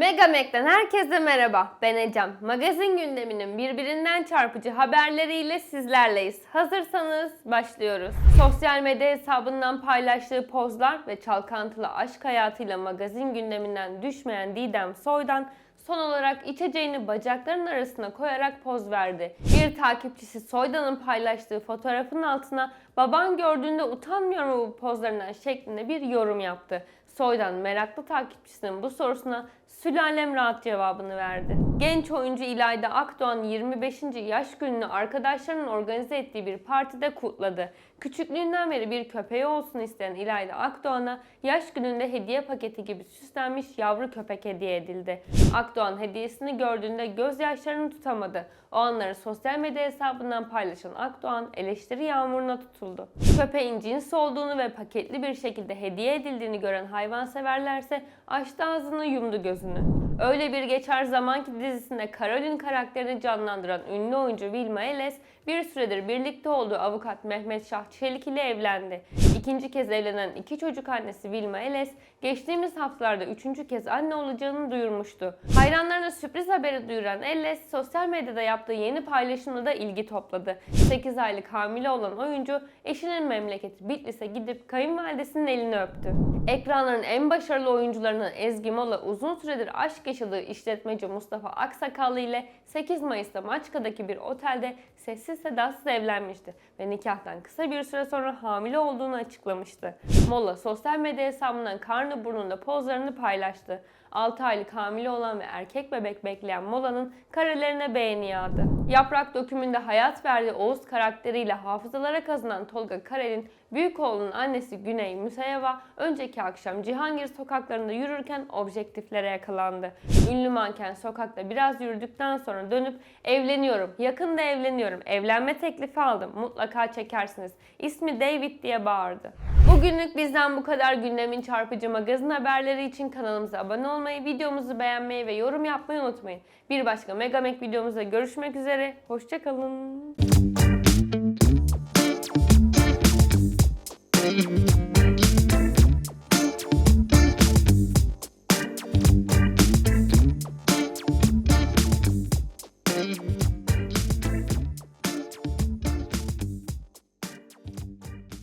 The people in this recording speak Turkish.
Megamek'ten herkese merhaba. Ben Ecem. Magazin gündeminin birbirinden çarpıcı haberleriyle sizlerleyiz. Hazırsanız başlıyoruz. Sosyal medya hesabından paylaştığı pozlar ve çalkantılı aşk hayatıyla magazin gündeminden düşmeyen Didem Soydan son olarak içeceğini bacaklarının arasına koyarak poz verdi. Bir takipçisi Soydan'ın paylaştığı fotoğrafın altına baban gördüğünde utanmıyor mu bu pozlarından şeklinde bir yorum yaptı. Soydan meraklı takipçisinin bu sorusuna sülalem rahat cevabını verdi. Genç oyuncu İlayda Akdoğan 25. yaş gününü arkadaşlarının organize ettiği bir partide kutladı. Küçüklüğünden beri bir köpeği olsun isteyen İlayda Akdoğan'a yaş gününde hediye paketi gibi süslenmiş yavru köpek hediye edildi. Akdoğan hediyesini gördüğünde gözyaşlarını tutamadı. O anları sosyal medya hesabından paylaşan Akdoğan eleştiri yağmuruna tutuldu. Köpeğin cins olduğunu ve paketli bir şekilde hediye edildiğini gören hayvanseverlerse açtı ağzını yumdu gözünü. Öyle bir geçer zamanki dizisinde Caroline karakterini canlandıran ünlü oyuncu Vilma Eles bir süredir birlikte olduğu avukat Mehmet Şah Çelik ile evlendi. İkinci kez evlenen iki çocuk annesi Vilma Eles geçtiğimiz haftalarda üçüncü kez anne olacağını duyurmuştu. Hayranlarına sürpriz haberi duyuran Eles sosyal medyada yaptığı yeni paylaşımla da ilgi topladı. 8 aylık hamile olan oyuncu eşinin memleketi Bitlis'e gidip kayınvalidesinin elini öptü. Ekranların en başarılı oyuncularından Ezgi Mola uzun süredir aşk yaşadığı işletmeci Mustafa Aksakallı ile 8 Mayıs'ta Maçka'daki bir otelde sessiz sedasız evlenmişti ve nikahtan kısa bir süre sonra hamile olduğunu açıklamıştı. Mola sosyal medya hesabından karnı burnunda pozlarını paylaştı. 6 aylık hamile olan ve erkek bebek bekleyen Mola'nın karelerine beğeni yağdı. Yaprak dökümünde hayat verdiği Oğuz karakteriyle hafızalara kazınan Tolga Karel'in büyük oğlunun annesi Güney Müseyeva önceki akşam Cihangir sokaklarında yürürken objektiflere yakalandı. Ünlü manken sokakta biraz yürüdükten sonra dönüp evleniyorum, yakında evleniyorum, evlenme teklifi aldım, mutlaka çekersiniz. İsmi David diye bağırdı. Bugünlük bizden bu kadar gündemin çarpıcı magazin haberleri için kanalımıza abone olmayı, videomuzu beğenmeyi ve yorum yapmayı unutmayın. Bir başka Megamek videomuzda görüşmek üzere. Hoşçakalın.